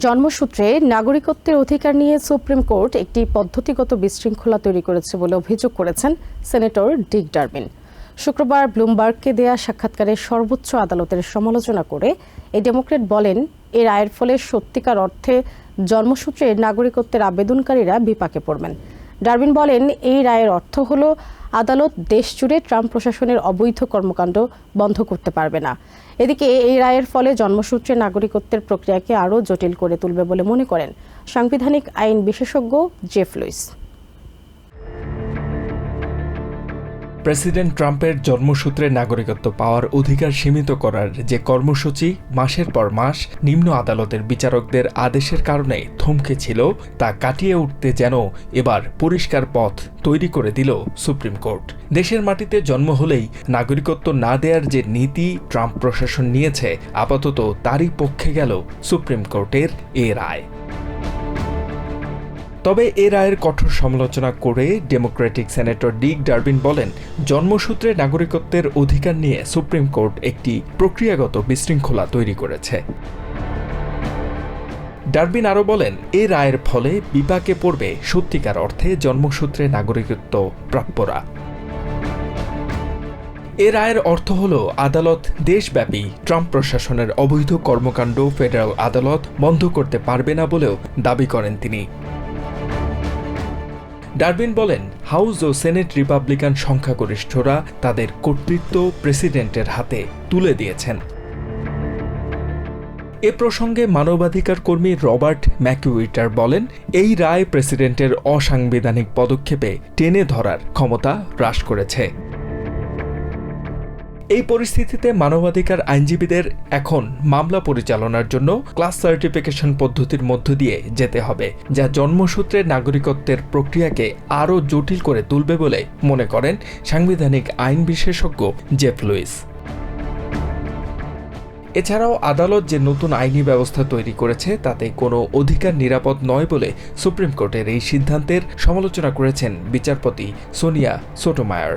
জন্মসূত্রে নাগরিকত্বের অধিকার নিয়ে সুপ্রিম কোর্ট একটি পদ্ধতিগত বিশৃঙ্খলা তৈরি করেছে বলে অভিযোগ করেছেন সেনেটর ডিক ডারবিন। শুক্রবার ব্লুমবার্গকে দেয়া সাক্ষাৎকারে সর্বোচ্চ আদালতের সমালোচনা করে এ ডেমোক্রেট বলেন, এর রায়ের ফলে সত্যিকার অর্থে জন্মসূত্রে নাগরিকত্বের আবেদনকারীরা বিপাকে পড়বেন। ডারবিন বলেন, এই রায়ের অর্থ হল আদালত দেশ জুড়ে ট্রাম্প প্রশাসনের অবৈধ কর্মকাণ্ড বন্ধ করতে পারবে না। এদিকে এই রায়ের ফলে জন্মসূত্রে নাগরিকত্বের প্রক্রিয়াকে আরও জটিল করে তুলবে বলে মনে করেন সাংবিধানিক আইন বিশেষজ্ঞ জেফ লুইস। প্রেসিডেন্ট ট্রাম্পের জন্মসূত্রে নাগরিকত্ব পাওয়ার অধিকার সীমিত করার যে কর্মসূচি, মাসের পর মাস নিম্ন আদালতের বিচারকদের আদেশের কারণে থমকে ছিল, তা কাটিয়ে উঠতে যেন এবার পরিষ্কার পথ তৈরি করে দিল সুপ্রিম কোর্ট। দেশের মাটিতে জন্ম হলেই নাগরিকত্ব না দেওয়ার যে নীতি ট্রাম্প প্রশাসন নিয়েছে, আপাতত তারই পক্ষে গেল সুপ্রিম কোর্টের এ রায়। তবে এ রায়ের কঠোর সমালোচনা করে ডেমোক্রেটিক সেনেটর ডিক ডারবিন বলেন, জন্মসূত্রে নাগরিকত্বের অধিকার নিয়ে সুপ্রিম কোর্ট একটি প্রক্রিয়াগত বিশৃঙ্খলা তৈরি করেছে। ডারবিন আরও বলেন, এ রায়ের ফলে বিপাকে পড়বে সত্যিকার অর্থে জন্মসূত্রে নাগরিকত্ব প্রাপ্যরা। এ রায়ের অর্থ হল আদালত দেশব্যাপী ট্রাম্প প্রশাসনের অবৈধ কর্মকাণ্ড, ফেডারেল আদালত বন্ধ করতে পারবে না বলেও দাবি করেন তিনি। ডারবিন বলেন, হাউস ও সেনেট রিপাবলিকান সংখ্যাগরিষ্ঠরা তাদের কর্তৃত্ব প্রেসিডেন্টের হাতে তুলে দিয়েছেন। এ প্রসঙ্গে মানবাধিকার কর্মী রবার্ট ম্যাকিউইটার বলেন, এই রায় প্রেসিডেন্টের অসাংবিধানিক পদক্ষেপে টেনে ধরার ক্ষমতা হ্রাস করেছে। এই পরিস্থিতিতে মানবাধিকার আইনজীবীদের এখন মামলা পরিচালনার জন্য ক্লাস সার্টিফিকেশন পদ্ধতির মধ্য দিয়ে যেতে হবে, যা জন্মসূত্রে নাগরিকত্বের প্রক্রিয়াকে আরও জটিল করে তুলবে বলে মনে করেন সাংবিধানিক আইন বিশেষজ্ঞ জেফ লুইস। এছাড়াও আদালত যে নতুন আইনি ব্যবস্থা তৈরি করেছে, তাতে কোনো অধিকার নিরাপদ নয় বলে সুপ্রিম কোর্টের এই সিদ্ধান্তের সমালোচনা করেছেন বিচারপতি Sonia Sotomayor.